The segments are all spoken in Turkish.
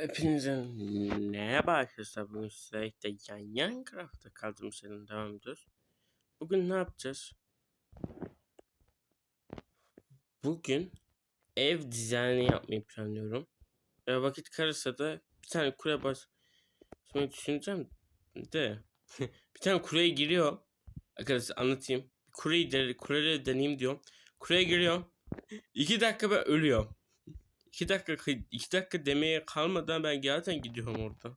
Hepinize merhaba arkadaşlar. Bugün sizlerle yan yan craft'ta kaldığım serinin devam. Bugün ne yapacağız? Bugün ev dizaynı yapmayı planlıyorum. Ve vakit kalırsa da bir tane kule basmayı düşüneceğim de bir tane kuleye giriyor. Arkadaşlar anlatayım. Kuleyi de, deneyeyim diyorum. Kuleye giriyor. İki dakika ben ölüyor. 2 dakika 2 dakika demeye kalmadan ben zaten gidiyorum orada.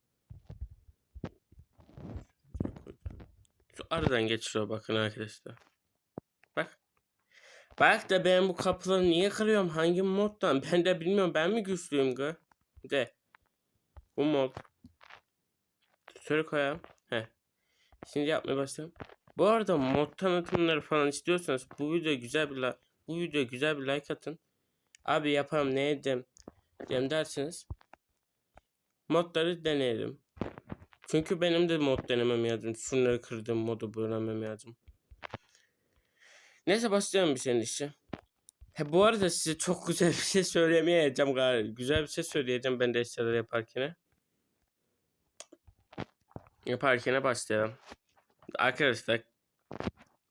Şu aradan geçiyor bakın arkadaşlar. Bak. Bak da ben bu kapıları niye kırıyorum? Hangi moddan? Ben de bilmiyorum. Ben mi güçlüyüm gı? De. Bu mod. Şöyle koyalım. He. Şimdi yapmaya başlayalım. Bu arada mod tanıtımları falan istiyorsanız bu video güzel bir like bu video güzel bir like atın. Abi yapalım ne edeyim diyeyim derseniz modları deneyelim. Çünkü benim de mod denemem lazım. Şunları kırdım modu öğrenmem lazım. Neyse başlayalım bir senin işe. He, bu arada size çok güzel bir şey söylemeyeceğim galiba. Güzel bir şey söyleyeceğim ben de eşyaları yaparken. Yaparken başlayalım. Arkadaşlar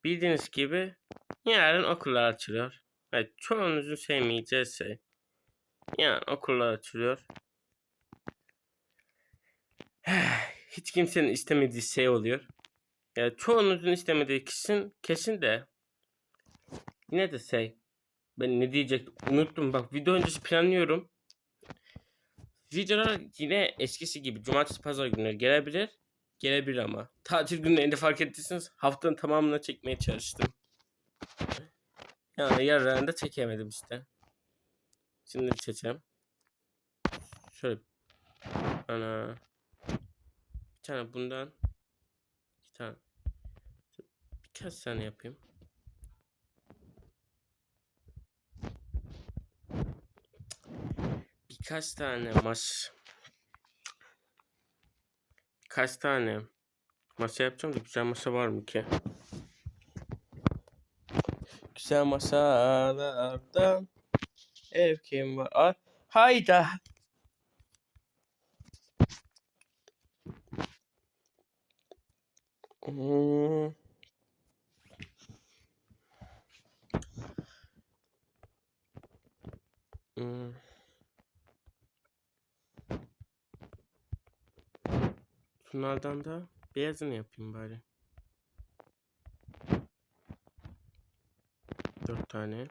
bildiğiniz gibi yarın okullar açılıyor. Evet, çoğunuzun sevmeyeceği şey. Yani okullar açılıyor. Hiç kimsenin istemediği şey oluyor. Yani çoğunuzun istemediği kesin, kesin de yine de şey ben ne diyecektim unuttum bak video öncesi planlıyorum. Videolar yine eskisi gibi cumartesi pazar günleri gelebilir. Gelebilir ama. Tatil günlerinde fark ettiyseniz haftanın tamamına çekmeye çalıştım. Yani yarılarında çekemedim işte. Şimdi çekeceğim. Şöyle. Ana. Bir tane bundan. Bir tane. Birkaç tane yapayım. Birkaç tane mas. Birkaç tane masa yapacağım da güzel masa var mı ki? Güzel masalardan ev kim var? Ay, hayda. Hmm. Hmm. Şunlardan da beyazını yapayım bari. Dört tane.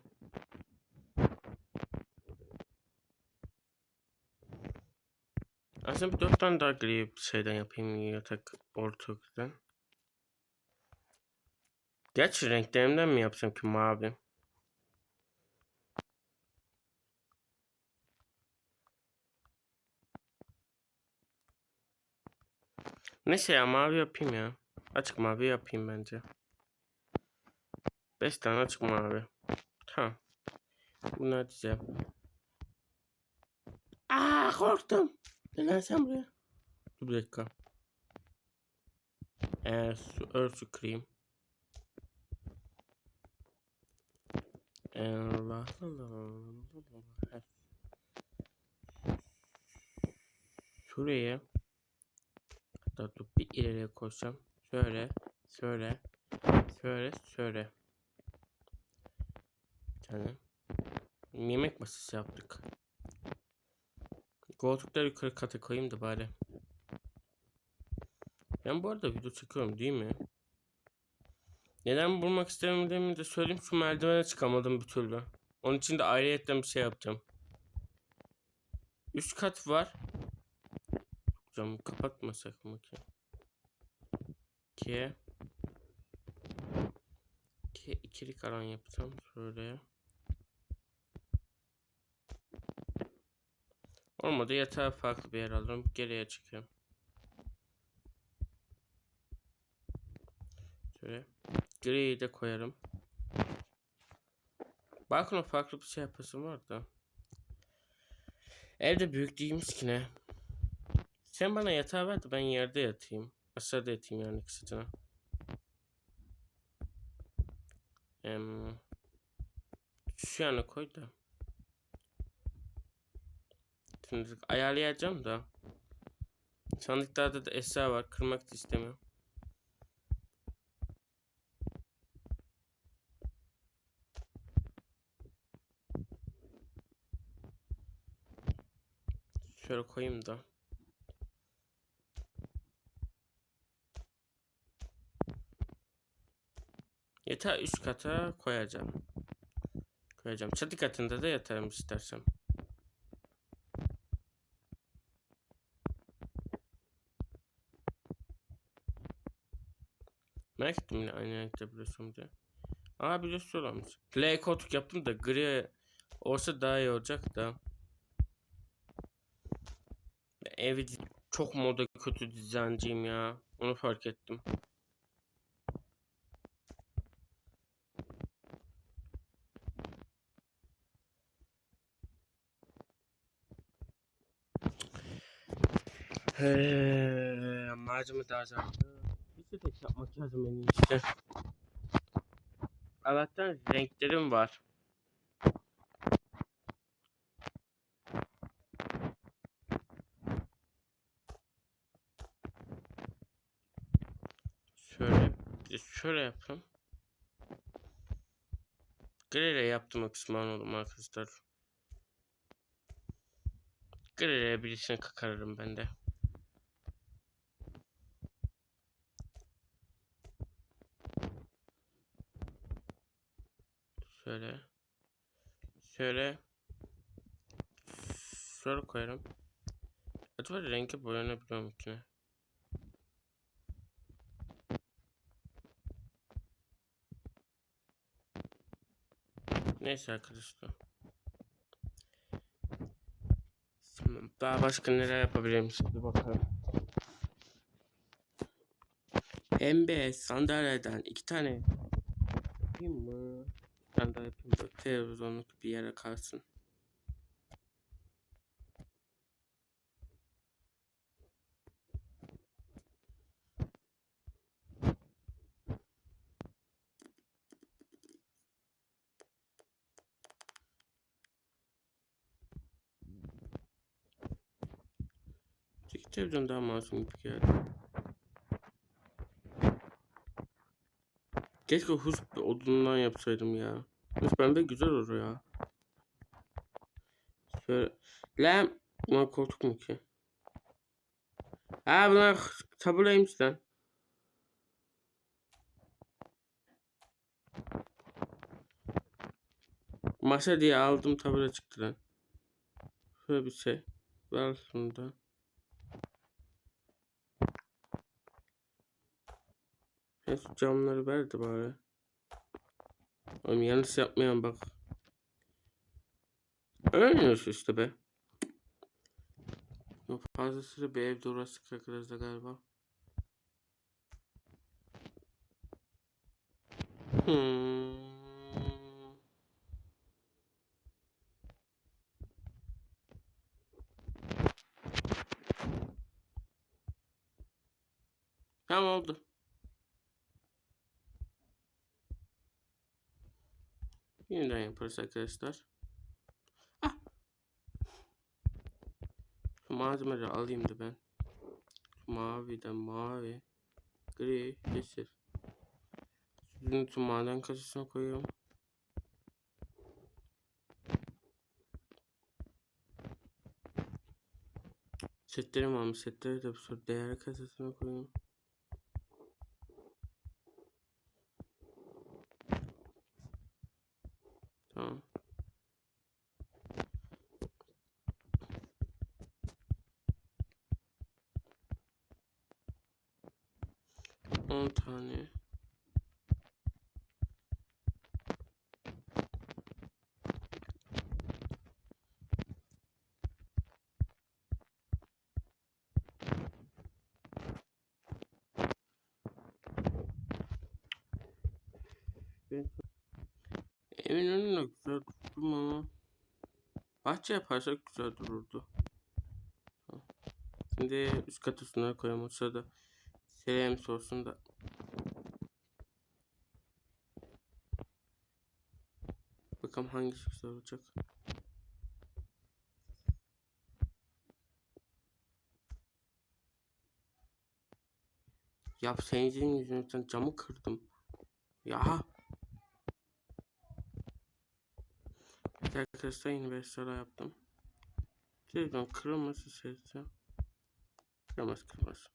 Aslında bir dört tane daha gri şeyden yapayım yatak ortadan. Gerçi renklerimden mi yapsam ki mavi? Neyse ya mavi yapayım ya. Açık mavi yapayım bence. 5 tane açık mavi. Tamam. Bunu diyeceğim. Aa korktum. Gel sen buraya. Dur bir dakika. Ee, su, örtü. Ee, Allah Allah. Şuraya hatta dur bir ileriye koşacağım. Şöyle, şöyle, şöyle, şöyle. Tane. Yemek masası yaptık. Koltukları yukarı kata koyayım da bari. Ben bu arada video çekiyorum değil mi? Neden bulmak istemediğimi de söyleyeyim. Şu merdivene çıkamadım bir türlü. Onun için de ayrıyetten bir şey yapacağım. Üst kat var. Camı kapatmasak mı ki? Ki. Ki ikilik alan yapacağım. Şöyle. Olmadı yatağı farklı bir yer alırım. Geriye çıkıyorum. Şöyle. Griyi de koyarım. Balkona farklı bir şey yapasım var da. Evde büyük değilmiş ki ne. Sen bana yatağı ver de ben yerde yatayım. Aşağıda yatayım yani kısaca. Em, şu yana koy da. Şimdilik. Ayarlayacağım da. Sandıklarda da esra var. Kırmak da istemiyorum. Şöyle koyayım da. Yeter üst kata koyacağım. Koyacağım. Çatı katında da yatarım istersem. Merak ettim yine aynı renkte biliyorsun diye. Aa biliyorsun olmuş. Play koltuk yaptım da gri olsa daha iyi olacak da. Evi çok moda kötü dizancıyım ya. Onu fark ettim. Eee, malzeme daha azaldı. Tek yapmak lazım en iyisi. Allah'tan renklerim var. Şöyle, şöyle yapayım. Griyle yaptım pişman oldum arkadaşlar. Griyle birisini kakarırım ben de. Şöyle. Şöyle. Şöyle koyarım. Acaba rengi boyanabiliyor mu ki? Neyse arkadaşlar. Daha başka neler yapabilirim şimdi bakalım. Pembe sandalyeden iki tane yapayım mı? Bir tane daha yapayım da televizyonluk bir yere kalsın. Televizyon daha masum gibi geldi. Keşke hus odundan yapsaydım ya. Hus pembe güzel olur ya. Şöyle. Lan. Bunlar koltuk mu ki? Ha bunlar tabureymiş lan. Masa diye aldım tabure çıktı lan. Şöyle bir şey. Ver şunu da. Ben şu camları verdi bari. Oğlum yanlış yapmayan bak. Öğreniyorsun işte be. Yok fazlasıyla bir evde uğraştık arkadaşlar galiba. Hmm. Tamam oldu. Yeniden yaparız arkadaşlar. Ah. Şu malzemeleri alayım da ben. Maviden mavi. Gri, yeşil. Sütünü maden kasasına koyuyorum. Setlerim almış. Setleri de bu sefer değer kasasına koyuyorum. 10 tane. Evin önüne güzel tuttum ama bahçe yaparsak güzel dururdu. Şimdi üst kat üstüne koyalım. Şurada serem olsun da Bakalım hangisi güzel olacak. Ya senin yüzünden camı kırdım. Ya. Evet arkadaşlar investora yaptım. Televizyon kırılması sesi. Kırılmaz kırılmaz.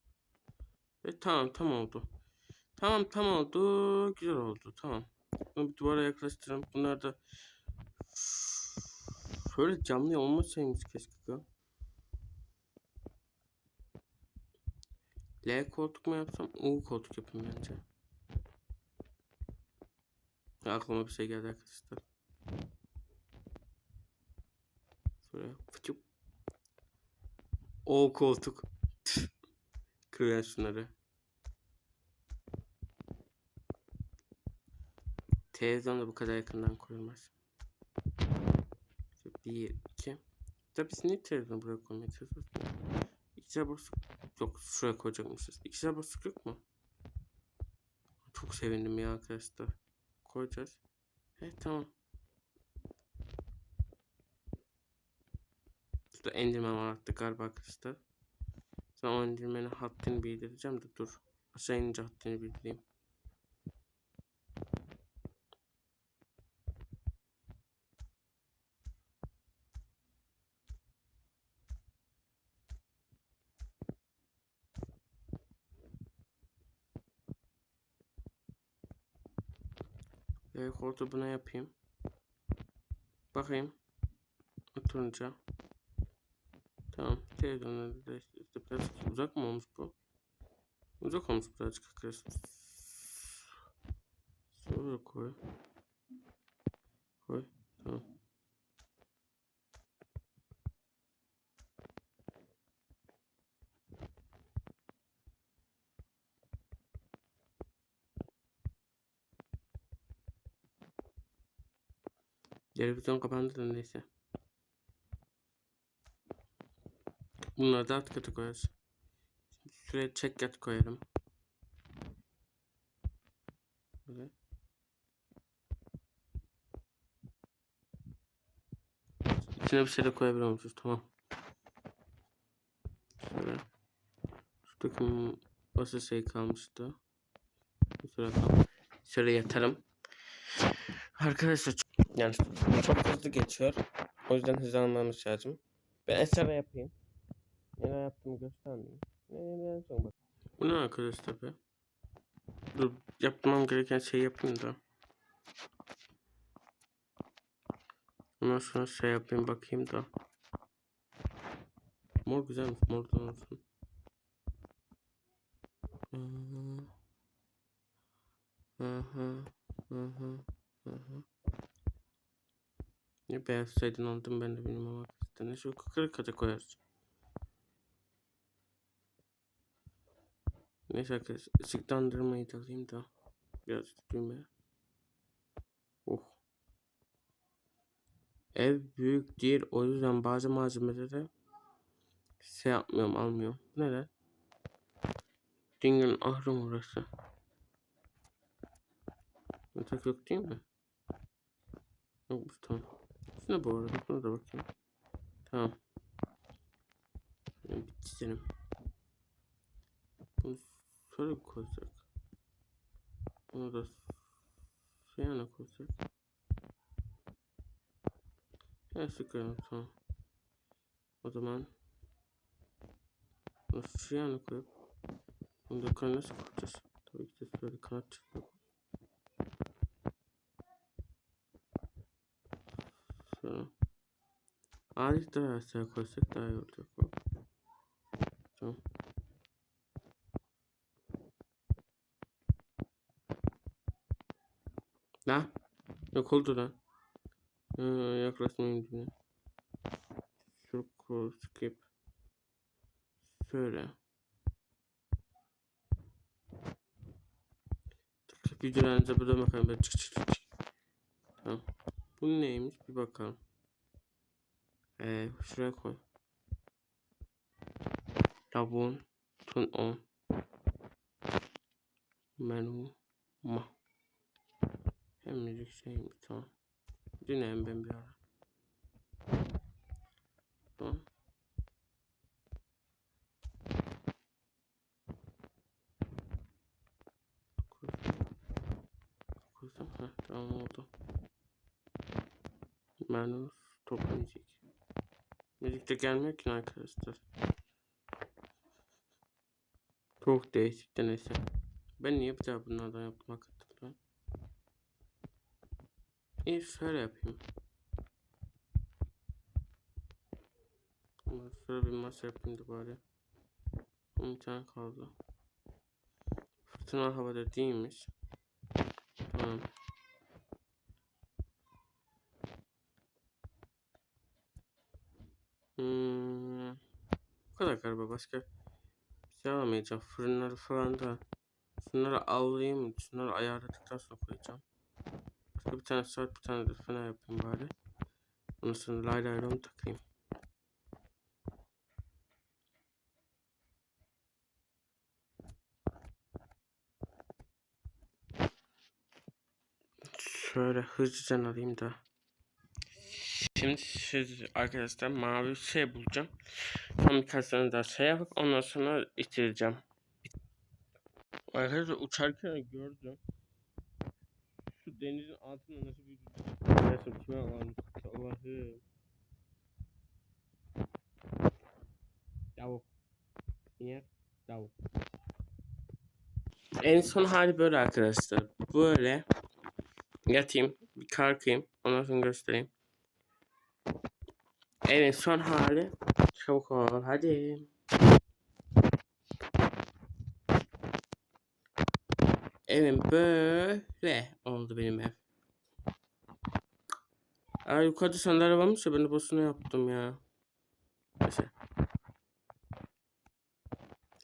Ve tamam tam oldu. Tamam tam oldu. Güzel oldu tamam. Bunu bir duvara yaklaştıralım. Bunlar da şöyle camlı olmasaymış keşke. ya. L koltuk mu yapsam? U koltuk yapayım bence. Aklıma bir şey geldi arkadaşlar. Şöyle fıçıp. O koltuk. Kırıyorum şunları. Televizyon bu kadar yakından koyulmaz. Bir, iki. Tabii niye televizyonu buraya koymaya çalışıyoruz? İkişer boşluk yok. Şuraya koyacakmışız. İkişer boşluk yok mu? Çok sevindim ya arkadaşlar. Koyacağız. Evet tamam. Şurada endirmen var artık galiba arkadaşlar. Sonra o endirmenin haddini bildireceğim de dur. Aşağı inince haddini bildireyim. Koltuğu buna yapayım. Bakayım. Oturunca. Tamam. Televizyonda da işte, biraz uzak mı olmuş bu? Uzak olmuş birazcık arkadaşlar. Koy. Koy. Tamam. Televizyon kapandı da neyse. Bunları da alt kata koyarız. Şuraya check kat koyarım. Böyle. İçine bir şey de koyabiliyor musunuz? Tamam. Şöyle. Şuradaki bası şey kalmıştı. Şöyle, şöyle yatarım. Arkadaşlar yani çok hızlı geçiyor. O yüzden hızlanmamız lazım. Ben esere yapayım. Neler yaptığımı göstermeyeyim. Ne ne son bak. Bu ne arkadaşlar be? Dur yapmam gereken şeyi yapayım da. Ondan sonra şey yapayım bakayım da. Mor güzelmiş mordan olsun. Hmm. Hı hı. Hı hı. Hı hı. Ne beyaz saydın aldım ben de bilmiyorum ama işte ne şu kırık kata koyarız. Neyse arkadaşlar ışıklandırmayı da alayım da biraz düğme. Oh. Ev büyük değil o yüzden bazı malzemeleri şey yapmıyorum almıyorum. Neden? Dünyanın ahırı mı orası? Yatak yok değil mi? Yokmuş tamam. Şuna bu arada buna da bakayım. Tamam. Bir çizelim. Bunu şöyle koysak. Bunu da şu yana koysak. Ya sıkıyorum tamam. O zaman bunu şu yana koyup bunu da nasıl koyacağız? Tabii ki de şöyle kanat çıkıyor. Şöyle. Alet daha aşağı koysak daha iyi olacak. Tamam. La. Yok oldu lan. Ee, yaklaşmayayım dibine. Kol skip. Şöyle. Videolarınıza burada bakalım. Çık çık çık. Bu neymiş? Bir bakalım. Ee, şuraya koy. Labun. Tun on. Menu. Ma. Hem müzik şeyim. Tamam. Dinleyin ben bir ara. Tamam. Kursum. Kursum. Ha, tamam oldu. Menüs top müzik. De gelmiyor ki arkadaşlar. Çok değişik de neyse. Ben niye bir daha bunlardan yaptım hakikaten? İyi şöyle yapayım. Şöyle bir masa yapayım da bari. Bir tane kaldı. Fırtınalı havada değilmiş. Tamam. Hmm. Bu kadar galiba başka bir şey alamayacağım. Fırınları falan da şunları alayım. Şunları ayarladıktan sonra koyacağım. Başka bir tane saat bir tane de fena yapayım bari. Ondan sonra lay lay lom takayım. Şöyle hızlıca alayım da. Şimdi siz arkadaşlar mavi şey bulacağım. Tam birkaç tane daha şey yapıp ondan sonra itireceğim. Arkadaşlar uçarken gördüm. Şu denizin altında nasıl bir Neyse kime varmış Allah'ım. Tavuk. Yine tavuk. En son hali böyle arkadaşlar. Böyle yatayım, bir kalkayım, ondan sonra göstereyim. Evet son hali. Çabuk ol hadi. Evet böyle oldu benim ev. Aa yukarıda sandalye varmış ya ben de boşuna yaptım ya. Neyse.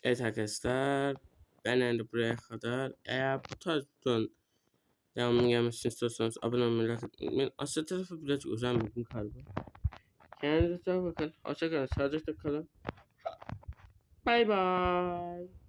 Evet arkadaşlar. Ben de buraya kadar. Eğer bu tarz videonun devamının gelmesini istiyorsanız abone olmayı, like atmayı. Aşağı tarafı birazcık özenmedim galiba. Kendinize çok bakın. Hoşçakalın. Sağlıcakla kalın. Bye bye.